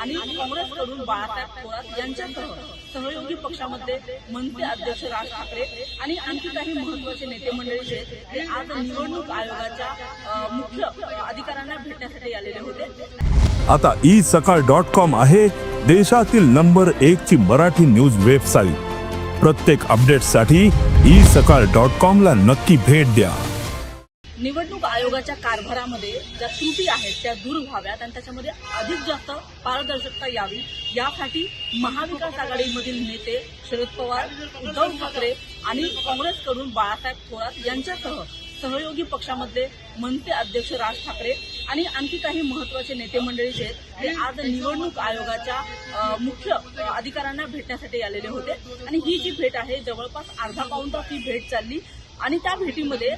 आणि काँग्रेसकडून बाळासाहेब थोरात यांच्यासह सहयोगी पक्षामध्ये मनसे अध्यक्ष राज ठाकरे आणि आणखी काही महत्त्वाचे नेते मंडळी जे हे आज निवडणूक आयोगाच्या मुख्य अधिकाऱ्यांना भेटण्यासाठी आलेले होते. आता ई सकाळ डॉट कॉम आहे देशातील नंबर एक ची मराठी न्यूज वेबसाईट. प्रत्येक अपडेटसाठी ई सकाळ डॉट कॉम ला नक्की भेट द्या. निवडणूक आयोगाच्या कारभारामध्ये ज्या त्रुटी आहेत त्या दूर व्हाव्यात आणि त्याच्यामध्ये अधिक जास्त पारदर्शकता यावी. यासाठी महाविकास आघाडीमधील नेते शरद पवार उद्धव ठाकरे आणि काँग्रेसकडून बाळासाहेब थोरात यांच्यासह सहयोगी पक्षामधले मनसे अध्यक्ष राज ठाकरे आणि आणखी काही महत्त्वाचे नेते मंडळी जे आहेत हे आज निवडणूक आयोगाच्या मुख्य अधिकाऱ्यांना भेटण्यासाठी आलेले होते. आणि ही जी भेट आहे जवळपास अर्धा पाऊण तास ही भेट चालली. आणि त्या भेटीमध्ये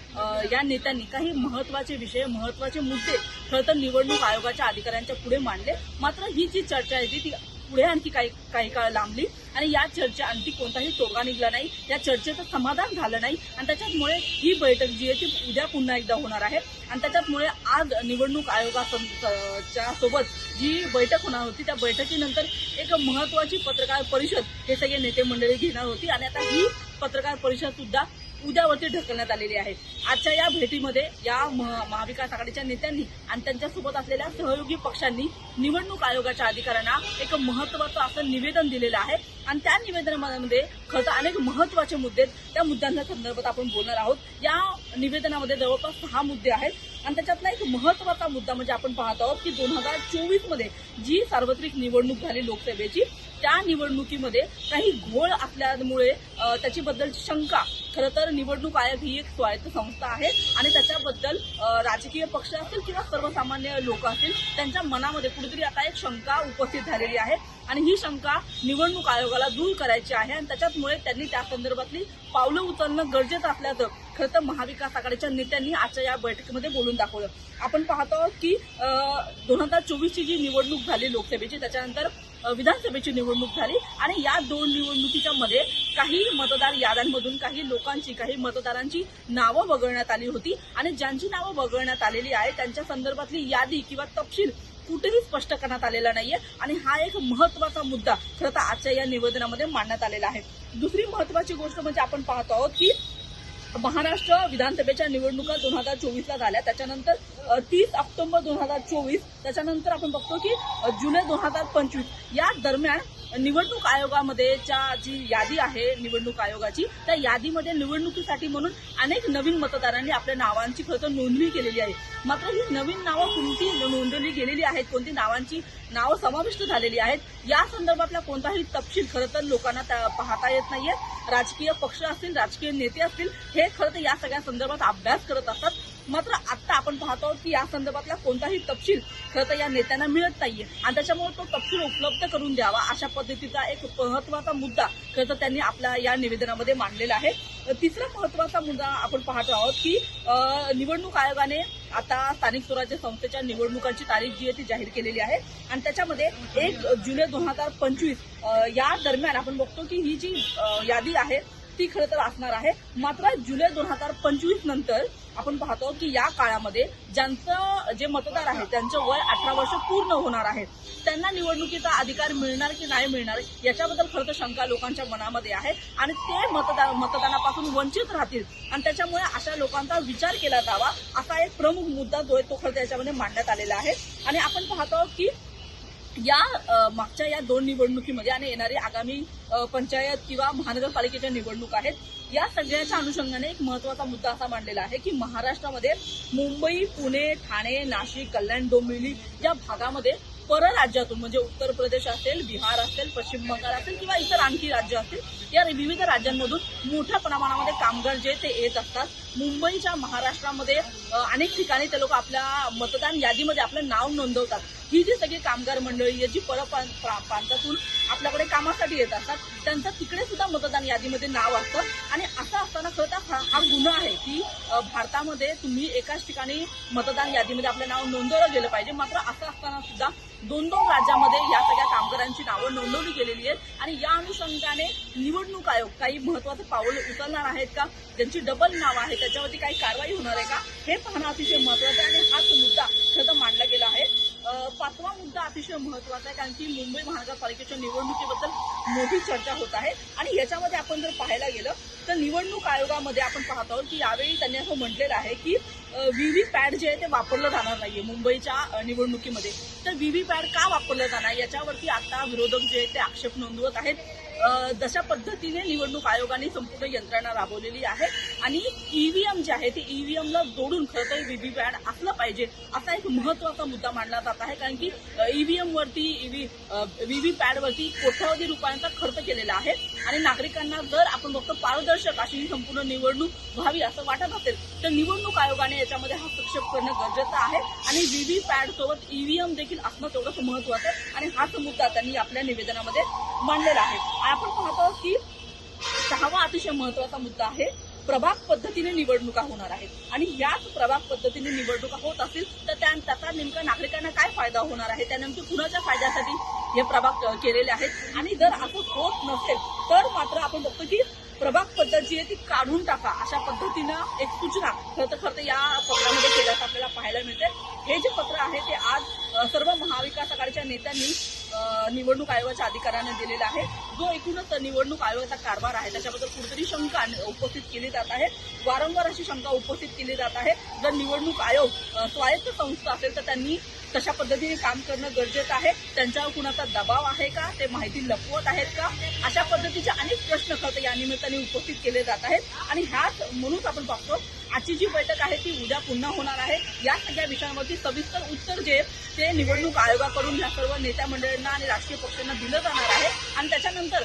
या नेत्यांनी काही महत्त्वाचे विषय महत्त्वाचे मुद्दे खरं तर निवडणूक आयोगाच्या अधिकाऱ्यांच्या पुढे मांडले. मात्र ही जी चर्चा आहे ती पुढे आणखी काही काही काळ लांबली आणि या चर्चा आणखी कोणताही तोडगा निघला नाही. या चर्चेचं समाधान झालं नाही आणि त्याच्यामुळे ही बैठक जी आहे ती उद्या पुन्हा एकदा होणार आहे. आणि त्याच्यामुळे आज निवडणूक आयोगाच्या सोबत जी बैठक होणार होती त्या बैठकीनंतर एक महत्वाची पत्रकार परिषद हे सगळे नेते मंडळी घेणार होती. आणि आता ही पत्रकार परिषद सुद्धा उद्यावरती ढकलण्यात आलेली आहे. आजच्या या भेटीमध्ये या महाविकास आघाडीच्या नेत्यांनी आणि त्यांच्यासोबत असलेल्या सहयोगी पक्षांनी निवडणूक आयोगाच्या अधिकाऱ्यांना एक महत्वाचं असं निवेदन दिलेलं आहे. आणि त्या निवेदनामध्ये खरं तर अनेक महत्त्वाचे मुद्दे आहेत. त्या मुद्द्यांच्या संदर्भात आपण बोलणार आहोत. या निवेदनामध्ये जवळपास सहा मुद्दे आहेत. आणि त्याच्यातला एक महत्त्वाचा मुद्दा म्हणजे आपण पाहत आहोत की दोन हजार चोवीसमध्ये जी सार्वत्रिक निवडणूक झाली लोकसभेची त्या निवडणुकीमध्ये काही घोळ असल्यामुळे त्याच्याबद्दलची शंका खरं तर निवडणूक आयोग ही एक स्वायत्त संस्था आहे आणि त्याच्याबद्दल राजकीय पक्ष असतील किंवा सर्वसामान्य लोक असतील त्यांच्या मनामध्ये कुठेतरी आता एक शंका उपस्थित झालेली आहे. आणि ही शंका निवडणूक आयोगाला दूर करायची आहे आणि त्याच्यामुळे त्यांनी त्या संदर्भातली पावलं उचलणं गरजेचं असल्याचं खरं तर महाविकास आघाडीच्या नेत्यांनी आजच्या या बैठकीमध्ये बोलून दाखवलं. आपण पाहतो आहोत की दोन हजार चोवीसची जी निवडणूक झाली लोकसभेची त्याच्यानंतर विधानसभेची निवडणूक झाली आणि या दोन निवडणुकीच्या मध्ये काही मतदार याद्यांमधून काही लोकांची काही मतदारांची नावं वगळण्यात आली होती आणि ज्यांची नावं वगळण्यात आलेली आहे त्यांच्या संदर्भातली यादी किंवा तपशील कुठेही स्पष्ट करण्यात आलेला नाहीये आणि हा एक महत्त्वाचा मुद्दा खरं तर आजच्या या निवेदनामध्ये मांडण्यात आलेला आहे. दुसरी महत्वाची गोष्ट म्हणजे आपण पाहतो आहोत की महाराष्ट्र विधानसभेच्या निवडणुका दोन हजार चोवीसला झाल्या. त्याच्यानंतर तीस ऑक्टोबर दोन हजार चोवीस. त्याच्यानंतर आपण बघतो की जुलै दोन हजार पंचवीस. या दरम्यान निवडणूक आयोगामध्ये जी यादी आहे निवडणूक आयोगाची त्या यादीमध्ये निवडणुकीसाठी म्हणून अनेक नवीन मतदारांनी आपल्या नावांची खरं तर नोंदणी केलेली आहे. मात्र ही नवीन नावं कोणती नोंदवली गेलेली आहेत कोणती नावांची नावं समाविष्ट झालेली आहेत या संदर्भातला कोणताही तपशील खरं तर लोकांना पाहता येत नाहीये. राजकीय पक्ष असतील राजकीय नेते असतील हे खरं तर या सगळ्या संदर्भात अभ्यास करत असतात. मात्र आता आपण पाहतो आहोत की या संदर्भातला कोणताही तपशील खरं तर या नेत्यांना मिळत नाहीये. आणि त्याच्यामुळे तो तपशील उपलब्ध करून द्यावा अशा पद्धतीचा एक महत्त्वाचा मुद्दा खरं तर त्यांनी आपल्या या निवेदनामध्ये मांडलेला आहे. तिसरा महत्त्वाचा मुद्दा आपण पाहतो आहोत की निवडणूक आयोगाने आता स्थानिक स्वराज्य संस्थेच्या निवडणुकांची तारीख जी आहे ती जाहीर केलेली आहे. आणि त्याच्यामध्ये एक जुलै दोन हजार पंचवीस या दरम्यान आपण बघतो की ही जी यादी आहे ती खरं तर असणार आहे. मात्र जुलै दोन हजार पंचवीस नंतर आपण पाहतो की या काळामध्ये ज्यांचं जे मतदार आहे त्यांचं वय अठरा वर्ष पूर्ण होणार आहे. त्यांना निवडणुकीचा अधिकार मिळणार की नाही मिळणार याच्याबद्दल खरं तर शंका लोकांच्या मनामध्ये आहे. आणि ते मतदान मतदानापासून वंचित राहतील. आणि त्याच्यामुळे अशा लोकांचा विचार केला जावा असा एक प्रमुख मुद्दा जो आहे तो खरं तर याच्यामध्ये मांडण्यात आलेला आहे. आणि आपण पाहतो की या मागच्या या दोन निवडणुकीमध्ये आणि येणारी आगामी पंचायत किंवा महानगरपालिकेच्या निवडणूक आहेत या सगळ्याच्या अनुषंगाने एक महत्त्वाचा मुद्दा असा मांडलेला आहे की महाराष्ट्रामध्ये मुंबई पुणे ठाणे नाशिक कल्याण डोंबिवली या भागामध्ये परराज्यातून म्हणजे उत्तर प्रदेश असेल बिहार असेल पश्चिम बंगाल असेल किंवा इतर आणखी राज्य असतील या विविध राज्यांमधून मोठ्या प्रमाणामध्ये कामगार जे ते येत असतात. मुंबईच्या महाराष्ट्रामध्ये अनेक ठिकाणी ते लोक आपल्या मतदान यादीमध्ये आपलं नाव नोंदवतात. ही जी सगळी कामगार मंडळी जी पर प्रांतातून आपल्याकडे कामासाठी येत असतात त्यांचं तिकडे सुद्धा मतदान यादीमध्ये नाव असतं. आणि असं असताना खरं हा गुन्हा आहे की भारतामध्ये तुम्ही एकाच ठिकाणी मतदान यादीमध्ये आपलं नाव नोंदवलं गेलं पाहिजे. मात्र असं असताना सुद्धा दोन दोन राज्यामध्ये या सगळ्या कामगारांची नावं नोंदवली गेलेली आहेत. आणि या अनुषंगाने निवडणूक आयोग काही महत्वाचं पाऊल उचलणार आहेत का? ज्यांची डबल नाव आहे त्याच्यावरती काही कारवाई होणार आहे का? हे पाहणं अतिशय महत्वाचं आहे. आणि हाच मुद्दा खरं मांडला गेला आहे अ, अ, पाचवा मुद्दा अतिशय महत्त्वाचा आहे कारण की मुंबई महानगरपालिकेच्या निवडणुकीबद्दल मोठी चर्चा होत आहे. आणि याच्यामध्ये आपण जर पाहायला गेलं तर निवडणूक आयोगामध्ये आपण पाहत आहोत की यावेळी त्यांनी असं म्हटलेलं आहे की व्ही पॅड जे आहे ते वापरलं जाणार नाहीये मुंबईच्या निवडणुकीमध्ये. तर व्ही पॅड का वापरलं जाणार? याच्यावरती आता विरोधक जे आहेत ते आक्षेप नोंदवत आहेत. जशा पद्धतीने निवडणूक आयोगाने संपूर्ण यंत्रणा राबवलेली आहे आणि ईव्हीएम जे आहे ते ईव्हीएमला जोडून खरं तर व्हीव्ही पॅड असलं पाहिजे. असा एक महत्त्वाचा मुद्दा मांडला जात आहे कारण की ईव्हीएम वरती ईव्ही व्हीव्हीपॅडवरती कोट्यावधी रुपयांचा खर्च केलेला आहे. आणि नागरिकांना जर आपण फक्त पारदर्शक अशी ही संपूर्ण निवडणूक व्हावी असं वाटत असेल तर निवडणूक आयोगाने याच्यामध्ये हस्तक्षेप करणं गरजेचं आहे. आणि व्हीव्हीपॅड सोबत ईव्हीएम देखील असणं तेवढंच महत्वाचं आहे. आणि हाच मुद्दा त्यांनी आपल्या निवेदनामध्ये मांडलेला आहे. आपण पाहतो की सहावा अतिशय महत्त्वाचा मुद्दा आहे प्रभाग पद्धतीने निवडणुका होणार आहेत. आणि याच प्रभाग पद्धतीने निवडणुका होत असतील तर त्या त्याचा नेमका नागरिकांना काय फायदा होणार आहे? त्या नेमकं कुणाच्या फायद्यासाठी हे प्रभाग केलेले आहेत? आणि जर असं होत नसेल तर मात्र आपण बघतो की प्रभाग पद्धत जी आहे ती काढून टाका. अशा पद्धतीनं एक सूचना खरं तर खरं या पत्रामध्ये केल्याचं आपल्याला पाहायला मिळते हे जे पत्र आहे ते आज सर्व महाविकास आघाडीच्या नेत्यांनी निवडणूक आयोगाच्या अधिकाऱ्यांना दिलेला आहे. जो एकूणच निवडणूक आयोगाचा कारभार आहे त्याच्याबद्दल कुठेतरी शंका उपस्थित केली जात आहे. वारंवार अशी शंका उपस्थित केली जात आहे. जर निवडणूक आयोग स्वायत्त संस्था असेल तर त्यांनी तशा पद्धतीने काम करणं गरजेचं आहे? त्यांच्यावर कुणाचा दबाव आहे का? ते माहिती लपवत आहेत का? अशा पद्धतीचे अनेक प्रश्न खरं या निमित्ताने उपस्थित केले जात आहेत. आणि ह्याच म्हणूनच आपण पाहतो आजची जी बैठक आहे ती उद्या पुन्हा होणार आहे. या सगळ्या विषयांवरती सविस्तर उत्तर जे ते निवडणूक आयोगाकडून या सर्व नेत्या मंडळींना आणि राजकीय पक्षांना दिलं जाणार आहे. आणि त्याच्यानंतर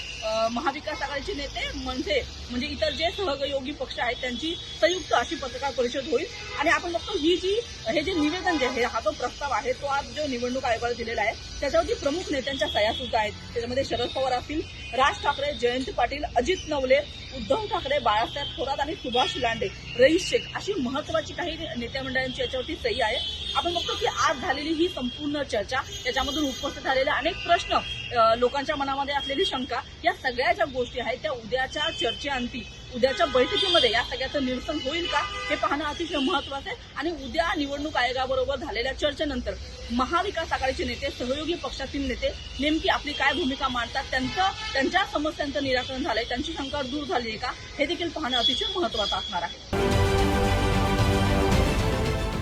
महाविकास आघाडीचे नेते म्हणजे म्हणजे इतर जे सहयोगी पक्ष आहेत त्यांची संयुक्त अशी पत्रकार परिषद होईल. आणि आपण बघतो ही जी हे जे निवेदन जे आहे हा जो प्रस्ताव आहे तो आज जो निवडणूक आयोगाला दिलेला आहे त्याच्यावरती प्रमुख नेत्यांच्या सह्या सुद्धा आहेत. त्याच्यामध्ये शरद पवार असतील राज ठाकरे जयंत पाटील अजित नवले उद्धव ठाकरे बाळासाहेब थोरात आणि सुभाष लांडे रईस शेख अशी महत्वाची काही नेत्या मंडळांची याच्यावरती सही आहे. आपण बघतो की आज झालेली ही संपूर्ण चर्चा याच्यामधून उपस्थित झालेले अनेक प्रश्न लोकांच्या मनामध्ये असलेली शंका या सगळ्या ज्या गोष्टी आहेत त्या उद्याच्या चर्चेअंती उद्याच्या बैठकीमध्ये या सगळ्याचं निरसन होईल का हे पाहणं अतिशय महत्वाचं आहे. आणि उद्या निवडणूक आयोगाबरोबर झालेल्या चर्चेनंतर महाविकास आघाडीचे नेते सहयोगी पक्षातील नेते नेमकी आपली काय भूमिका मांडतात त्यांचं त्यांच्या समस्यांचं निराकरण झालंय त्यांची शंका दूर झाली आहे का हे देखील पाहणं अतिशय महत्वाचं असणार आहे.